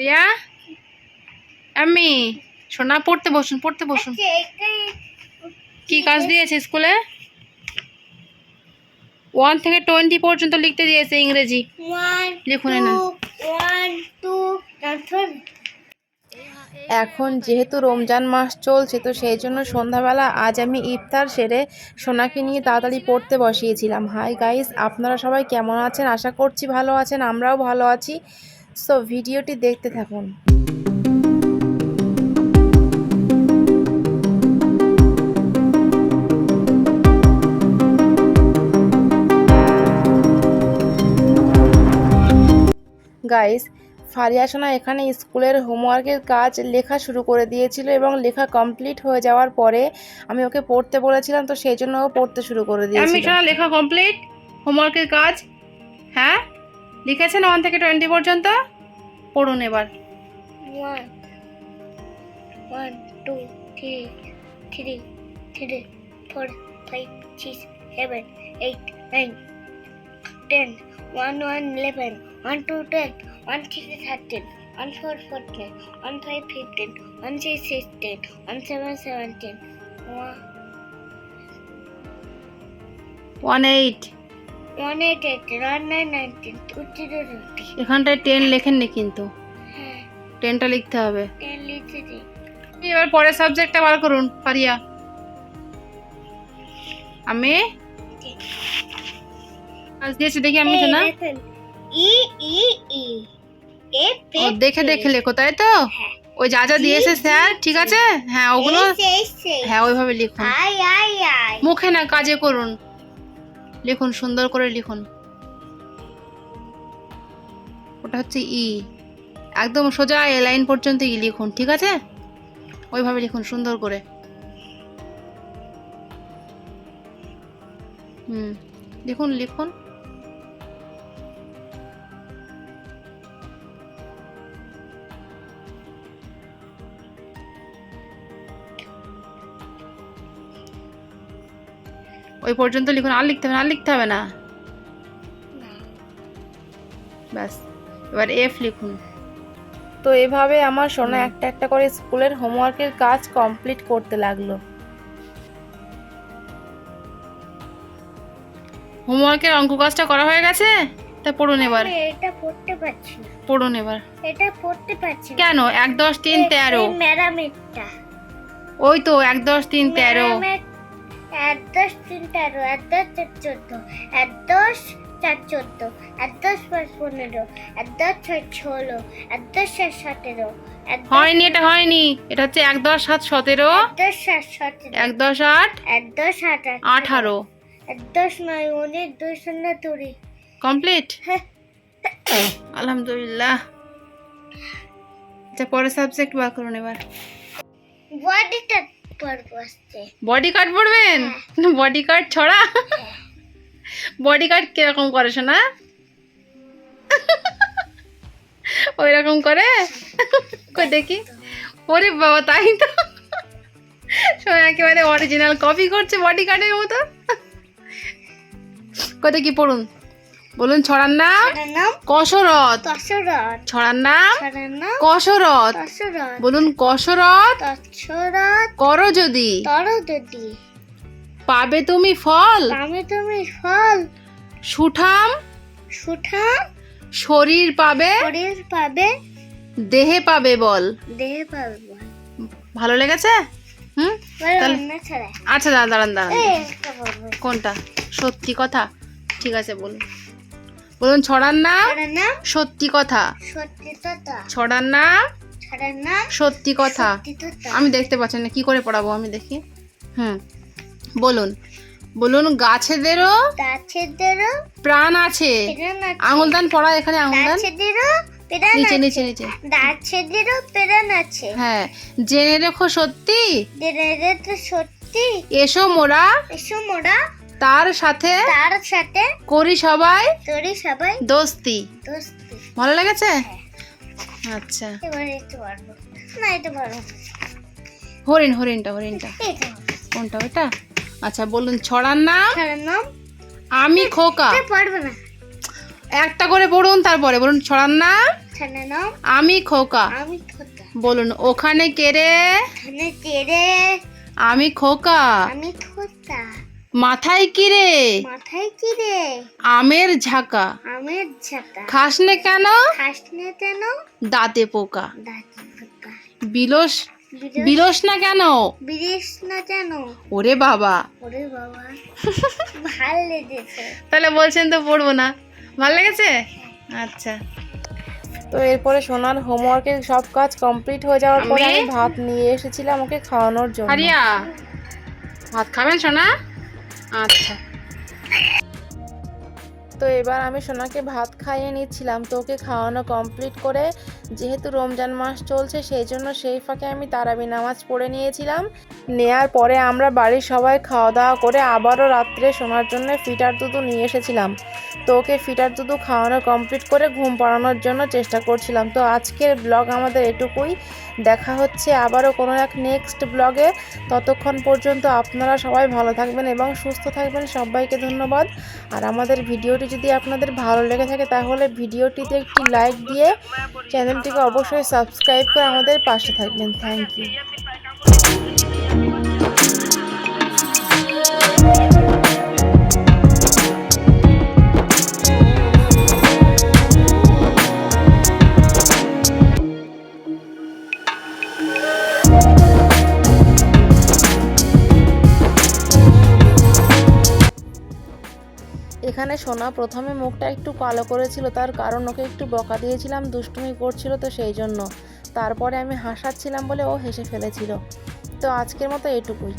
রিয়া? আমি সোনা পড়তে বসুন পড়তে বসুন। কি কাজ দিয়েছে স্কুলে? ওয়ান থেকে টোয়েন্টি পর্যন্ত লিখতে দিয়েছে ইংরেজি। লিখুন না এখন যেহেতু রমজান মাস চলছে তো সেই জন্য সন্ধ্যাবেলা আজ আমি ইফতার সেরে সোনাকে নিয়ে তাড়াতাড়ি পড়তে বসিয়েছিলাম। হাই গাইস আপনারা সবাই কেমন আছেন? আশা করছি ভালো আছেন আমরাও ভালো আছি। সো ভিডিওটি দেখতে থাকুন। গাইস ফারিয়া সোনা এখানে স্কুলের হোমওয়ার্কের কাজ লেখা শুরু করে দিয়েছিল এবং লেখা কমপ্লিট হয়ে যাওয়ার পরে আমি ওকে পড়তে বলেছিলাম তো সেই জন্য ও পড়তে শুরু করে দিয়েছিল। আমি সোনা লেখা কমপ্লিট হোমওয়ার্কের কাজ হ্যাঁ? লিখেছেন ওয়ান থেকে টোয়েন্টি পর্যন্ত পড়ুন এবার One, one, two, three, three, three, four, five, six, seven, eight, nine, ten, one, one, eleven, one, two, twelve, one, three, thirteen, one, four, fourteen, one, five, fifteen, one, six, sixteen, one, seven, seventeen, one, one eight এখানটায় ten লেখেননি কিন্তু। হ্যাঁ। টেনটা লিখতে হবে। দিই। এবার পরের সাবজেক্টটা বার করুন ফারিয়া আমি? আজ দিয়েছি দেখি আমি তো না? ই ই ই। ও দেখে দেখে লেখো তাই তো? হ্যাঁ। ওই যা যা দিয়েছে স্যার ঠিক আছে? হ্যাঁ ওগুলো হ্যাঁ ওইভাবে লিখুন। মুখে না কাজে করুন। লিখুন, সুন্দর করে লিখুন। ওটা হচ্ছে ই। একদম সোজা এ লাইন পর্যন্ত ই লিখুন, ঠিক আছে? ওইভাবে লিখুন, সুন্দর করে। হুম, লিখুন লিখুন। ওই পর্যন্ত লিখুন আর লিখতে হবে না আর লিখতে হবে না। ব্যাস এবার এফ লিখুন। তো এভাবে আমার সোনা একটা একটা করে স্কুলের হোমওয়ার্কের কাজ কমপ্লিট করতে লাগল। হোমওয়ার্কের অঙ্ক কাজটা করা হয়ে গেছে? তা পড়ুন এবার। এটা পড়তে পারছি না। পড়ুন এবার। এটা পড়তে পারছি না। কেন? এক দশ তিন তেরো। এই ম্যারামেটটা ওই তো এক দশ তিন তেরো। ম্যারামেট এক দশ তিন তেরো এক দশ চার চোদ্দ এক দশ চার চোদ্দ এক দশ পাঁচ পনেরো এক দশ ছয় ষোলো এক দশ সাত সতেরো হয়নি এটা হয়নি এটা হচ্ছে এক দশ সাত সতেরো দশ সাত সতেরো এক দশ আট এক দশ আট আঠারো এক দশ নয় উনিশ দুই শূন্য দুই কমপ্লিট হ্যাঁ আলহামদুলিল্লাহ আচ্ছা পরের সাবজেক্ট বার করুন এবার আসছে বডি কার্ড পড়বেন বডি কার্ড ছড়া? বডি কার্ড কীরকম করে শোনা? ওই রকম করে? কই দেখি। ওরে বাবা তাই তো। শোনা একেবারে অরিজিনাল কপি করছে বডি কার্ডের মতো। কোথায় কি পড়ুন। বলুন ছড়ার নাম? কসরত। ছড়ার নাম? কসরত। বলুন কসরত? করো যদি পাবে তুমি ফল? পাবে তুমি ফল। সুঠাম? সুঠাম। শরীর পাবে? শরীর পাবে। দেহে পাবে বল। দেহে পাবে বল। ভালো লেগেছে? হুম? আচ্ছা দাঁড়ান দাঁড়ান কোনটা? সত্যি কথা? ঠিক আছে বলুন। বলুন ছড়ার নাম? সত্যি কথা। ছড়ার নাম? সত্যি কথা। আমি দেখতে পাচ্ছি না কি করে পড়াবো আমি দেখি? হুম বলুন। বলুন গাছেদেরও গাছেদেরও প্রাণ আছে। আঙুল দান পড়া এখানে আঙুল দান নিচে আছে। নিচে নিচে। গাছেদেরও প্রাণ আছে। হ্যাঁ জেনে রেখো সত্যি। জেনে তো সত্যি। এসো মোরা। এসো মোরা। তার সাথে তার সাথে করি সবাই তোরি সবাই দোস্তি। দোস্তি। ভালো লেগেছে? আচ্ছা। এবার একটু পারব না এটা পারব। হরিণ হরিণটা হরিণটা। কোনটা ওটা আচ্ছা বলুন ছড়ার নাম? তার নাম? আমি খোকা। পারব না? একটা করে পড়ুন তারপরে বলুন ছড়ার নাম? ছানার নাম? আমি খোকা। আমি খোকা। বলুন ওখানে কে রে? খানে তেরে আমি খোকা। আমি খোকা। মাথায় কি রে? মাথায় কি রে? আমের ঝাঁকা। আমের ঝাঁকা। খাসনে কেন? খাসনে কেন? দাঁতে পোকা। দাঁতি খোকা বিলস বিলস না কেন? বিদেশ না কেন? ওরে বাবা। ওরে বাবা। ভালো লেগেছে। তাহলে বলছেন তো পড়ব না। ভালো লেগেছে? আচ্ছা। তো এরপরে সোনার হোমওয়ার্কের সব কাজ কমপ্লিট হয়ে যাওয়ার পরে আমি- আমি ভাত নিয়ে এসেছিলাম ওকে খাওয়ানোর জন্য। হারিয়া? ভাত খাবেন সোনা? আচ্ছা। তো এবার আমি সোনাকে ভাত খাইয়ে নিচ্ছিলাম, তো ওকে খাওয়ানো কমপ্লিট করে যেহেতু রমজান মাস চলছে সেই জন্য সেই ফাঁকে আমি তারাবি নামাজ পড়ে নিয়েছিলাম। নেয়ার পরে আমরা বাড়ির সবাই খাওয়া দাওয়া করে আবারও রাত্রে সোনার জন্য ফিটার দুধু নিয়ে এসেছিলাম। তো ওকে ফিটার দুধু খাওয়ানো কমপ্লিট করে ঘুম পাড়ানোর জন্য চেষ্টা করছিলাম। তো আজকের ব্লগ আমাদের এটুকুই। দেখা হচ্ছে আবারও কোনো এক নেক্সট ব্লগে। ততক্ষণ পর্যন্ত আপনারা সবাই ভালো থাকবেন এবং সুস্থ থাকবেন। সবাইকে ধন্যবাদ। আর আমাদের ভিডিওটি যদি আপনাদের ভালো লেগে থাকে, তাহলে ভিডিওটিতে একটি লাইক দিয়ে চ্যানেলটিকে অবশ্যই সাবস্ক্রাইব করে আমাদের পাশে থাকবেন। থ্যাংক ইউ সোনা, প্রথমে মুখটা একটু কালো করেছিল, তার কারণ ওকে একটু বকা দিয়েছিলাম, দুষ্টুমি করছিল তো সেই জন্য। তারপরে আমি হাসাচ্ছিলাম বলে ও হেসে ফেলেছিল। তো আজকের মতো এটুকুই।